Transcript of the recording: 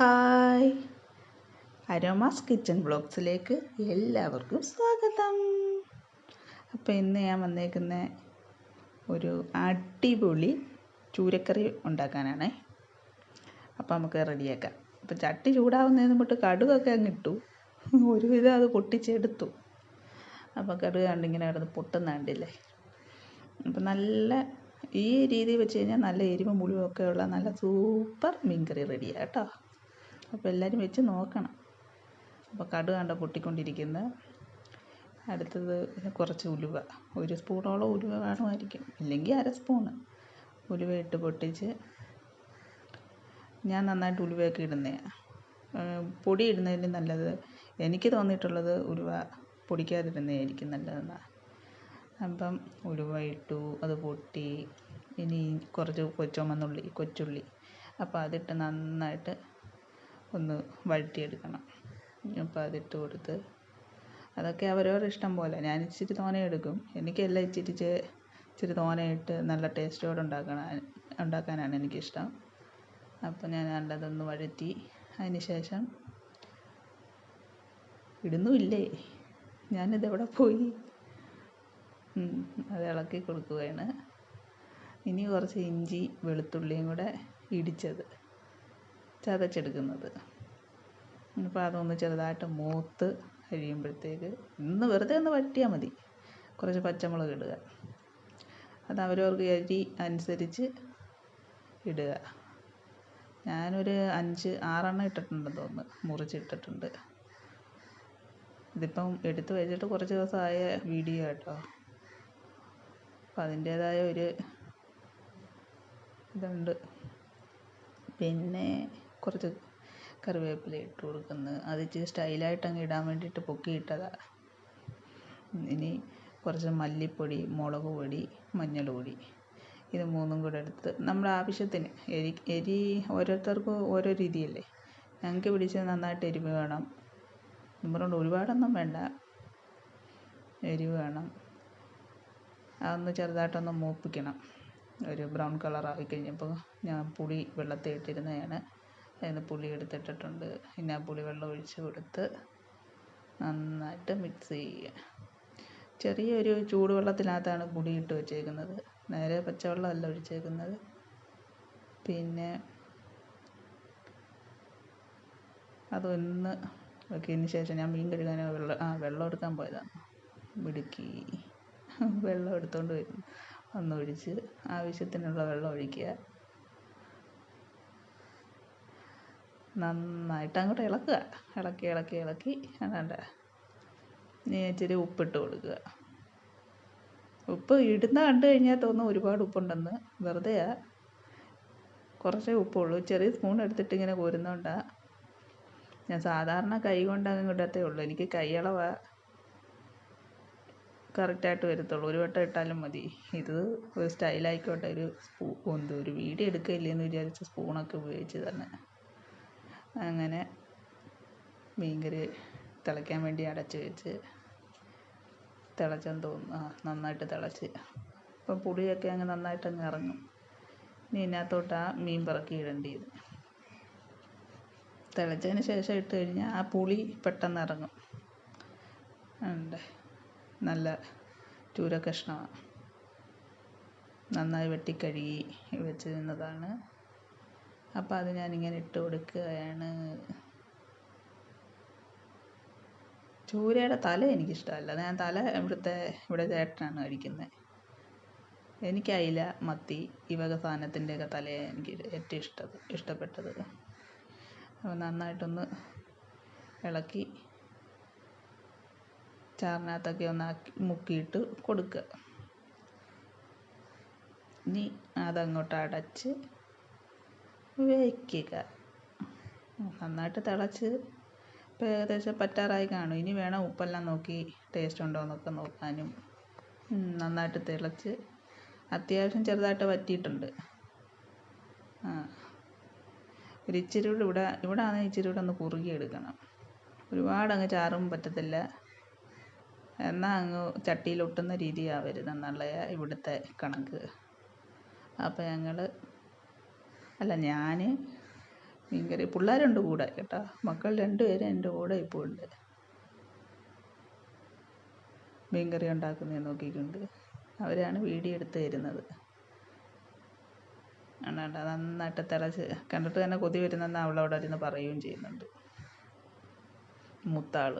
Hi. അരോമാസ് kitchen ബ്ലോഗ്സിലേക്ക് എല്ലാവർക്കും സ്വാഗതം. അപ്പോൾ ഇന്ന് ഞാൻ വന്നേക്കുന്ന ഒരു അടിപൊളി ചൂരക്കറി ഉണ്ടാക്കാനാണ്. അപ്പോൾ നമുക്ക് റെഡിയാക്കാം. അപ്പോൾ ചട്ടി ചൂടാവുന്നതിന് മുമ്പ് കടുകൊക്കെ അങ്ങ് ഇട്ടു. ഒരുവിധം അത് പൊട്ടിച്ചെടുത്തു. അപ്പോൾ കടുക് കണ്ടിങ്ങനെ കിടന്ന് പൊട്ടുന്ന കണ്ടില്ലേ അപ്പം നല്ല ഈ രീതി വെച്ച് കഴിഞ്ഞാൽ നല്ല എരിവും പുളിയും ഒക്കെ ഉള്ള നല്ല സൂപ്പർ മീൻകറി റെഡിയാണ് കേട്ടോ. അപ്പോൾ എല്ലാവരും വെച്ച് നോക്കണം. അപ്പോൾ കടുക് കണ്ട പൊട്ടിക്കൊണ്ടിരിക്കുന്നത് അടുത്തത് കുറച്ച് ഉലുവ. ഒരു സ്പൂണോളം ഉലുവ വേണമായിരിക്കും. ഇല്ലെങ്കിൽ അര സ്പൂണ്. ഉലുവ ഇട്ട് പൊട്ടിച്ച് ഞാൻ നന്നായിട്ട് ഉലുവയൊക്കെ ഇടുന്നതാണ് പൊടി ഇടുന്നതിന് നല്ലത് എനിക്ക് തോന്നിയിട്ടുള്ളത് ഉലുവ പൊടിക്കാതിരുന്നതായിരിക്കും നല്ലതെന്നാണ് അപ്പം ഉലുവ ഇട്ടു അത് പൊട്ടി ഇനി കുറച്ച് ചുമന്നുള്ളി കൊച്ചുള്ളി. അപ്പോൾ അതിട്ട് നന്നായിട്ട് ഒന്ന് വഴറ്റിയെടുക്കണം. അപ്പോൾ അതിട്ട് കൊടുത്ത് അതൊക്കെ അവരവരുടെ ഇഷ്ടം പോലെ. ഞാൻ ഇച്ചിരി തോനെ എടുക്കും. എനിക്കെല്ലാം ഇച്ചിരി ഇച്ചിരി തോനെ ഇട്ട് നല്ല ടേസ്റ്റോടെ ഉണ്ടാക്കണം ഉണ്ടാക്കാനാണ് എനിക്കിഷ്ടം. അപ്പോൾ ഞാൻ നല്ലതൊന്ന് വഴറ്റി അതിന് ശേഷം ഇടുന്നുമില്ലേ? ഞാനിതെവിടെ പോയി? അത് ഇളക്കി കൊടുക്കുകയാണ്. ഇനി കുറച്ച് ഇഞ്ചി വെളുത്തുള്ളിയും കൂടെ ഇടിച്ചത്. ചതച്ചെടുക്കുന്നത്. അപ്പോൾ അതൊന്ന് ചെറുതായിട്ട് മൂത്ത് കഴിയുമ്പോഴത്തേക്ക് ഇന്ന് വെറുതെ ഒന്ന് വഴറ്റിയാൽ മതി. കുറച്ച് പച്ചമുളക് ഇടുക. അത് അവരവർക്ക് എരി അനുസരിച്ച് ഇടുക. ഞാനൊരു അഞ്ച് ആറെണ്ണം ഇട്ടിട്ടുണ്ടെന്ന് തോന്നുന്നു. മുറിച്ചിട്ടിട്ടുണ്ട്. ഇതിപ്പം എടുത്ത് വെച്ചിട്ട് കുറച്ച് ദിവസമായ വീഡിയോ കേട്ടോ അപ്പം അതിന്റേതായ ഒരു ഇതുണ്ട്. പിന്നെ കുറച്ച് കറിവേപ്പില ഇട്ട് കൊടുക്കുന്നത്. അത് ഇച്ചിരി സ്റ്റൈലായിട്ട് അങ്ങ് ഇടാൻ വേണ്ടിയിട്ട് പൊക്കിയിട്ടതാണ് ഇനി കുറച്ച് മല്ലിപ്പൊടി മുളക് പൊടി മഞ്ഞൾ പൊടി ഇത് മൂന്നും കൂടെ എടുത്ത് നമ്മുടെ ആവശ്യത്തിന് എരി എരി ഓരോരുത്തർക്കും ഓരോ രീതിയല്ലേ. ഞങ്ങൾക്ക് പിടിച്ചത് നന്നായിട്ട് എരിവ് വേണം. പറഞ്ഞുകൊണ്ട് ഒരുപാടൊന്നും വേണ്ട. എരിവ് വേണം. അതൊന്ന് ചെറുതായിട്ടൊന്ന് മൂപ്പിക്കണം. ഒരു ബ്രൗൺ കളറായി കഴിഞ്ഞപ്പോൾ ഞാൻ പുളി വെള്ളത്തിൽ ഇട്ടിരുന്നതാണ്. അതിന് പുളി എടുത്തിട്ടിട്ടുണ്ട് പിന്നെ ആ പുളി വെള്ളം ഒഴിച്ച് കൊടുത്ത് നന്നായിട്ട് മിക്സ് ചെയ്യുക. ചെറിയൊരു ചൂടുവെള്ളത്തിനകത്താണ് പുളി ഇട്ട് വെച്ചേക്കുന്നത്. നേരെ പച്ചവെള്ളമല്ല ഒഴിച്ചേക്കുന്നത്. പിന്നെ അതൊന്ന് വെക്കിയതിന് ശേഷം ഞാൻ മീൻ കഴുകാൻ വെള്ളം ആ വെള്ളം എടുക്കാൻ പോയതാണ് മിടുക്കി. വെള്ളം എടുത്തുകൊണ്ട് വരും. ഒന്നൊഴിച്ച് ആവശ്യത്തിനുള്ള വെള്ളം ഒഴിക്കുക. നന്നായിട്ട് അങ്ങോട്ട് ഇളക്കുക. ഇളക്കി ഇളക്കി ഇളക്കി. ഇനി ഇച്ചിരി ഉപ്പിട്ട് കൊടുക്കുക. ഉപ്പ് ഇടുന്ന കണ്ടു കഴിഞ്ഞാൽ തോന്നും ഒരുപാട് ഉപ്പുണ്ടെന്ന്. വെറുതെയാ. കുറച്ചേ ഉപ്പുള്ളൂ. ചെറിയ സ്പൂൺ എടുത്തിട്ട് ഇങ്ങനെ കോരുന്നോണ്ടാ. ഞാൻ സാധാരണ കൈ കൊണ്ട് അങ്ങ് ഇടത്തേ ഉള്ളൂ. എനിക്ക് കൈയളവാ. കറക്റ്റായിട്ട് വരത്തുള്ളൂ. ഒരു വട്ടം ഇട്ടാലും മതി. ഇത് ഒരു സ്റ്റൈലായിക്കോട്ടെ. ഒരു സ്പൂ എന്ത് ഒരു വീഡിയോ എടുക്കില്ലേ എന്ന് വിചാരിച്ച് സ്പൂണൊക്കെ ഉപയോഗിച്ച് തന്നെ. അങ്ങനെ മീൻകറി തിളയ്ക്കാൻ വേണ്ടി അടച്ച് വെച്ച് തിളച്ചെന്ന് തോന്നുന്നു. ആ നന്നായിട്ട് തിളച്ച്. അപ്പം പുളിയൊക്കെ അങ്ങ് നന്നായിട്ട് അങ്ങ് ഇറങ്ങും. ഇനി ഇതിനകത്തോട്ട് ആ മീൻ പറക്കി വരും തിളച്ചതിന് ശേഷം ഇട്ട് കഴിഞ്ഞാൽ ആ പുളി പെട്ടെന്ന് ഇറങ്ങും. ഉണ്ട് നല്ല ചൂര കഷ്ണമാണ് നന്നായി വെട്ടി കഴുകി വെച്ചിരുന്നതാണ് അപ്പോൾ അത് ഞാനിങ്ങനെ ഇട്ട് കൊടുക്കുകയാണ്. ചൂരയുടെ തല എനിക്കിഷ്ടമല്ല. ഞാൻ തല ഇവിടുത്തെ ഇവിടെ ചേട്ടനാണ് കഴിക്കുന്നത് എനിക്ക് അയില മത്തി ഈ വക സാധനത്തിന്റെയൊക്കെ തലയാണ് എനിക്ക് ഏറ്റവും ഇഷ്ടം ഇഷ്ടപ്പെട്ടത്. അപ്പോൾ നന്നായിട്ടൊന്ന് ഇളക്കി ചാറിനകത്തൊക്കെ ഒന്നാക്കി മുക്കിയിട്ട് കൊടുക്കുക. ഇനി അതങ്ങോട്ട് അടച്ച് വയ്ക്കുക നന്നായിട്ട് തിളച്ച് ഇപ്പോൾ ഏകദേശം പറ്റാറായി കാണും. ഇനി വേണം ഉപ്പെല്ലാം നോക്കി ടേസ്റ്റ് ഉണ്ടോ എന്നൊക്കെ നോക്കാനും നന്നായിട്ട് തിളച്ച് അത്യാവശ്യം ചെറുതായിട്ട് വറ്റിയിട്ടുണ്ട്. ആ ഒരു ഇച്ചിരി കൂടെ ഇവിടെ ഇവിടെ ആണെങ്കിൽ ഇച്ചിരി കൂടെ ഒന്ന് കുറുകി എടുക്കണം ഒരുപാട് അങ്ങ് ചാറും പറ്റത്തില്ല. എന്നാൽ അങ്ങ് ചട്ടിയിലൊട്ടുന്ന ആവരുത് എന്നുള്ള ഇവിടുത്തെ കണക്ക്. അപ്പോൾ ഞങ്ങൾ അല്ല ഞാൻ മീൻകറി പിള്ളേരുണ്ട് കൂടെ കേട്ടോ. മക്കൾ രണ്ടുപേരും എന്റെ കൂടെ ഇപ്പോൾ ഉണ്ട്. മീൻകറി ഉണ്ടാക്കുന്നത് നോക്കിക്കൊണ്ട് അവരാണ് വീഡിയോ എടുത്ത് തരുന്നത്. അണ്ണാണ്ട നന്നായിട്ട് തിളച്ച് കണ്ടിട്ട് തന്നെ കൊതി വരുന്നെന്ന് അവളവിടെ ഇരുന്ന് പറയുകയും ചെയ്യുന്നുണ്ട്. മൂത്താൾ